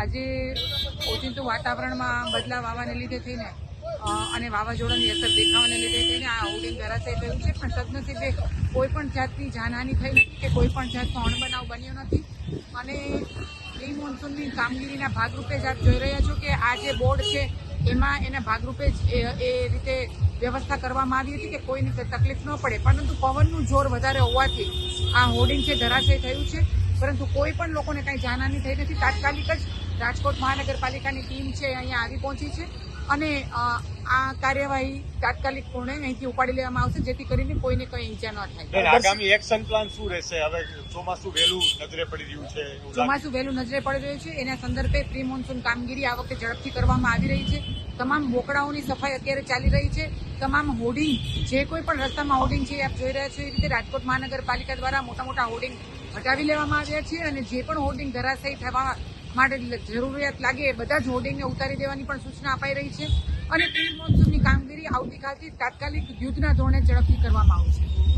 આજે ઓચિંતું વાતાવરણમાં બદલાવ આવવાને લીધે થઈને અને વાવાઝોડાની અસર દેખાવાને લીધે થઈને આ હોર્ડિંગ ધરાશય થયું છે. પણ સદનસીબે કોઈ પણ જાતની જાનહાનિ થઈ નથી કે કોઈ પણ જાતનો અણબનાવ બન્યો નથી. અને પ્રી મોન્સૂનની કામગીરીના ભાગરૂપે જ આપ જોઈ રહ્યા છો કે આ જે બોર્ડ છે, એમાં એના ભાગરૂપે જ એ એ રીતે વ્યવસ્થા કરવામાં આવી હતી કે કોઈને તકલીફ ન પડે. પરંતુ પવનનું જોર વધારે હોવાથી આ હોર્ડિંગ છે ધરાશય થયું છે, પરંતુ કોઈ પણ લોકોને કાંઈ જાનહાની થઈ નથી. તાત્કાલિક જ રાજકોટ મહાનગરપાલિકાની ટીમ છે અહીંયા આવી પહોંચી છે અને આ કાર્યવાહી તાત્કાલિક પૂર્ણે અહીંથી ઉપાડી લેવામાં આવશે જેથી કરીને કોઈને કંઈ ઈજા ન થાય. આગામી એક્શન પ્લાન શું રહેશે? હવે ચોમાસું વહેલું નજરે પડી રહ્યું છે ચોમાસું વહેલું નજરે પડી રહ્યું છે. એના સંદર્ભે પ્રી મોન્સૂન કામગીરી આ વખતે ઝડપથી કરવામાં આવી રહી છે. તમામ બોકડાઓની સફાઈ અત્યારે ચાલી રહી છે. તમામ હોર્ડિંગ જે કોઈ પણ રસ્તામાં હોર્ડિંગ છે એ આપ જોઈ રહ્યા છો એ રીતે રાજકોટ મહાનગરપાલિકા દ્વારા મોટા મોટા હોર્ડિંગ હટાવી લેવામાં આવ્યા છે અને જે પણ હોર્ડિંગ ધરાશયી થવા માટે જરૂરિયાત લાગે બધા જ હોર્ડિંગને ઉતારી દેવાની પણ સૂચના અપાઈ રહી છે. અને પ્રી મોન્સૂનની કામગીરી આવતીકાલથી તાત્કાલિક યુદ્ધના ધોરણે ઝડપથી કરવામાં આવશે.